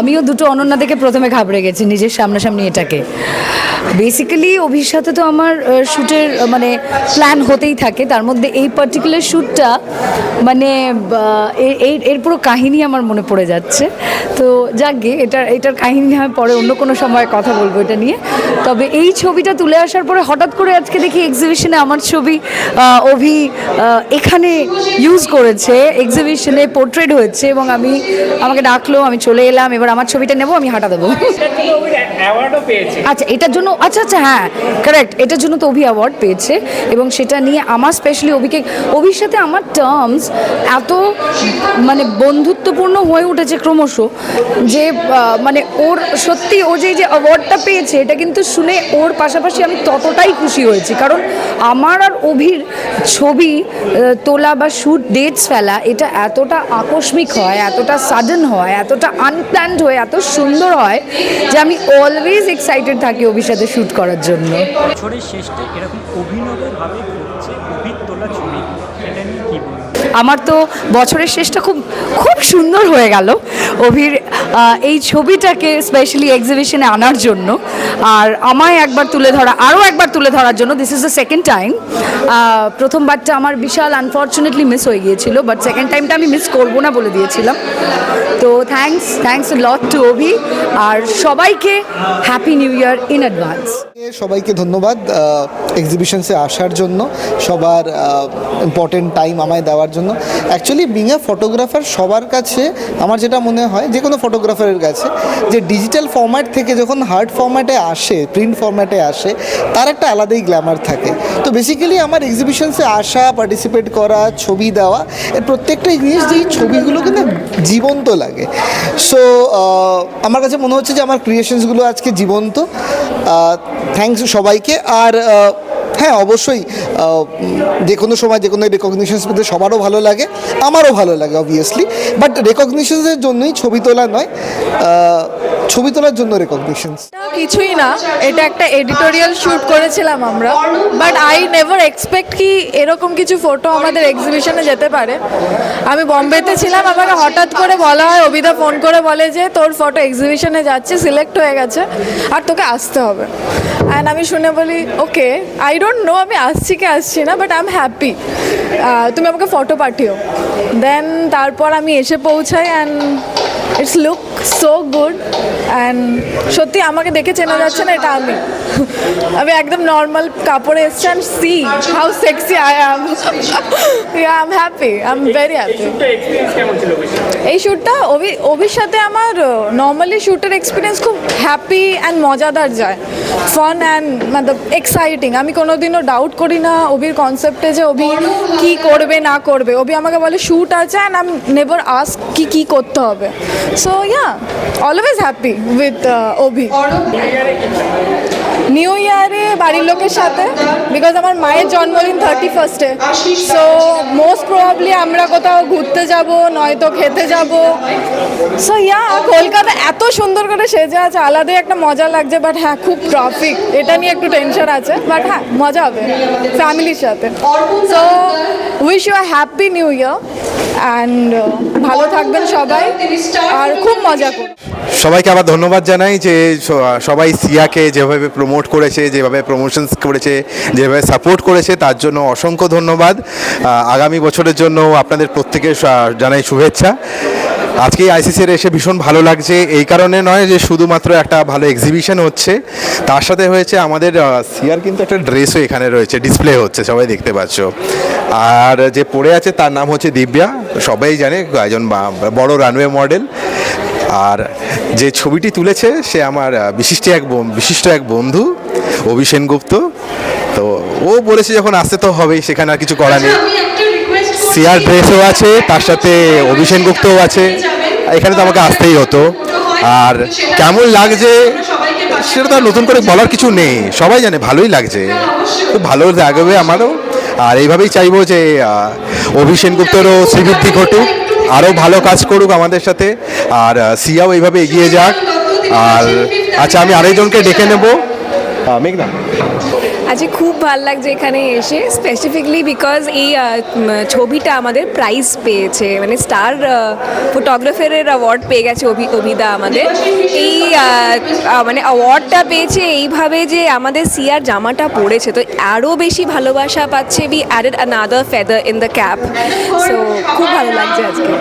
আমিও দুটো অনন্যা দেখে প্রথমে ঘাবড়ে গেছি, নিজের সামনাসামনি এটাকে। বেসিক্যালি অভির সাথে তো আমার শ্যুটের মানে প্ল্যান হতেই থাকে। তার মধ্যে এই পার্টিকুলার শ্যুটটা মানে এই এর পুরো কাহিনী আমার মনে পড়ে যাচ্ছে। তো যাকগে এটার এটার কাহিনী আমি পরে অন্য কোনো সময় কথা বলব এটা নিয়ে। তবে এই ছবিটা তুলে আসার পরে হঠাৎ করে আজকে দেখি এক্সিবিশনে আমার ছবি অভি এখানে ইউজ করেছে। এক্সিবিশনে পোর্ট্রেট হয়েছে এবং আমি, আমাকে ডাকলো, আমি চলে এলাম। এবার আমার ছবিটা নেব আমি হাঁটা দেবো। পেয়েছে। আচ্ছা এটার জন্য আচ্ছা আচ্ছা হ্যাঁ কারেক্ট এটার জন্য তো অভি অ্যাওয়ার্ড পেয়েছে এবং সেটা নিয়ে আমার স্পেশালি অভিকে অভির সাথে আমার টার্মস এত মানে বন্ধুত্বপূর্ণ হয়ে উঠেছে ক্রমশ যে মানে ওর সত্যি ও যে যে অ্যাওয়ার্ডটা পেয়েছে এটা কিন্তু শুনে ওর পাশাপাশি আমি ততটাই খুশি হয়েছি। কারণ আমার আর অভির ছবি তোলা বা শ্যুট ডেটস ফেলা এটা এতটা আকস্মিক হয় এতটা সাডেন হয় এতটা আনপ্ল্যান্ড হয়ে এত সুন্দর হয় যে আমি অলওয়েজ এক্সাইটেড থাকি সাথে শ্যুট করার জন্য। বছরের শেষটা এরকম অভিনবভাবে ঘুরছে অভির তোলা ছবি সেটা নিয়ে কি বলব আমার তো বছরের শেষটা খুব খুব সুন্দর হয়ে গেল অভির এই ছবিটাকে স্পেশালি এক্সিবিশনে আনার জন্য। আর আমায় একবার তুলে ধরা, আরও একবার তুলে ধরার জন্য this is the second time প্রথমবারটা আমার বিশাল আনফর্চুনেটলি মিস হয়ে গিয়েছিল বাট সেকেন্ড টাইমটা আমি মিস করব না বলে দিয়েছিলাম। তো thanks thanks lot to Abhi, আর সবাইকে happy new year in advance সবাইকে ধন্যবাদ এক্সিবিশনসে আসার জন্য, সবার ইম্পর্টেন্ট টাইম আমায় দেওয়ার জন্য। অ্যাকচুয়ালি বিং এ ফটোগ্রাফার সবার কাছে আমার যেটা মনে হয়, যে কোনো ফটোগ্রাফারের কাছে, যে ডিজিটাল ফরম্যাট থেকে যখন হার্ড ফরম্যাটে আসে প্রিন্ট ফরম্যাটে আসে, তার একটা আলাদাই গ্ল্যামার থাকে। তো বেসিক্যালি আমার এক্সিবিশনসে আসা পার্টিসিপেট করা, ছবি দেওয়া, এর প্রত্যেকটা জিনিস যেই ছবিগুলো কিন্তু জীবন্ত লাগে। সো আমার কাছে মনে হচ্ছে যে আমার ক্রিয়েশনসগুলো আজকে জীবন্ত। থ্যাংকস সবাইকে। আর হ্যাঁ অবশ্যই যে কোনো সময় যে কোনো রেকগনিশনস পেতে সবারও ভালো লাগে, আমারও ভালো লাগে অবভিয়াসলি বাট রেকগনিশনসের জন্যই ছবি তোলা নয়। ছবি তোলার জন্য রেকগনিশনস কিছুই না। এটা একটা এডিটোরিয়াল শ্যুট করেছিলাম আমরা। বাট আই নেভার এক্সপেক্ট কি এরকম কিছু ফটো আমাদের এক্সিবিশনে যেতে পারে। আমি বম্বেতে ছিলাম, আমাকে হঠাৎ করে বলা হয় অবিদা ফোন করে বলে যে, তোর ফটো এক্সিবিশনে যাচ্ছে সিলেক্ট হয়ে গেছে, আর তোকে আসতে হবে। অ্যান্ড আমি শুনে বলি ওকে আই ডোন্ট নো আমি আসছি কি আসছি না বাট আই এম হ্যাপি তুমি আমাকে ফটো পাঠিও। দেন তারপর আমি এসে পৌঁছাই and it's look so good and সত্যি আমাকে দেখে চেনা যাচ্ছে না এটা আমি। আমি একদম নর্মাল কাপড়ে এসছি and see how sexy I am I am happy I am very happy? এই শ্যুটটা অভি অভির সাথে আমার নর্মালি শ্যুটের এক্সপিরিয়েন্স খুব হ্যাপি অ্যান্ড মজাদার যায়। ফান অ্যান্ড মানে এক্সাইটিং আমি কোনোদিনও ডাউট করি না অভির কনসেপ্টে যে অভি কি করবে না করবে। অভি আমাকে বলে শ্যুট আছে অ্যান্ড আম নেভার আস্ক কি কি করতে হবে। So yeah always happy with Abhi new ইয়ারে বাড়ির লোকের সাথে বিকজ আমার মায়ের জন্মদিন থার্টি ফার্স্টে সো মোস্ট প্রবাবলি আমরা কোথাও ঘুরতে যাব, নয়তো খেতে যাব। সো ইয়া কলকাতা এত সুন্দর করে সেজে আছে আলাদাই একটা মজা লাগছে বাট হ্যাঁ খুব ট্রাফিক এটা নিয়ে একটু টেনশন আছে বাট হ্যাঁ মজা হবে ফ্যামিলির সাথে। So wish you a happy new year and ভালো থাকবেন সবাই, আর খুব মজা করুন সবাইকে আবার ধন্যবাদ জানাই যে সবাই সিয়াকে যেভাবে প্রমোট করেছে, যেভাবে প্রমোশনস করেছে, যেভাবে সাপোর্ট করেছে, তার জন্য অসংখ্য ধন্যবাদ। আগামী বছরের জন্য আপনাদের প্রত্যেকে জানাই শুভেচ্ছা। আজকে আইসিসির এসে ভীষণ ভালো লাগছে। এই কারণে নয় যে শুধুমাত্র একটা ভালো এক্সিবিশন হচ্ছে। তার সাথে হয়েছে আমাদের সিয়ার কিন্তু একটা ড্রেসও এখানে রয়েছে ডিসপ্লে হচ্ছে সবাই দেখতে পাচ্ছ। আর যে পড়ে আছে তার নাম হচ্ছে দিব্যা সবাই জানে একজন বড় রানওয়ে মডেল আর যে ছবিটি তুলেছে সে আমার বিশিষ্ট এক বিশিষ্ট এক বন্ধু অভি সেনগুপ্ত। তো ও বলেছে যখন আসতে তো হবেই সেখানে আর কিছু করার নেই। সিয়ার ড্রেসও আছে তার সাথে অভি সেনগুপ্তও আছে। এখানে তো আমাকে আসতেই হতো। আর কেমন লাগছে সেটা তো নতুন করে বলার কিছু নেই। সবাই জানে ভালোই লাগছে। খুব ভালো লাগবে আমারও। আর এইভাবেই চাইব যে অভি সেনগুপ্তরও শ্রীবৃদ্ধি ঘটুক, আরও ভালো কাজ করুক আমাদের সাথে। আর সিয়াও এইভাবে এগিয়ে যাক। আর আচ্ছা আমি আরেকজনকে ডেকে নেব। মেঘনা। আজকে খুব ভালো লাগছে এখানে এসে স্পেসিফিকলি বিকজ এই ছবিটা আমাদের প্রাইজ পেয়েছে মানে স্টার ফটোগ্রাফারের অ্যাওয়ার্ড পেয়ে গেছে অভি, অভিদা আমাদের। এই মানে অ্যাওয়ার্ডটা পেয়েছে এইভাবে যে আমাদের সিয়ার জামাটা পড়েছে, তো আরও বেশি ভালোবাসা পাচ্ছে be added another feather in the cap so খুব ভালো লাগছে আজকে।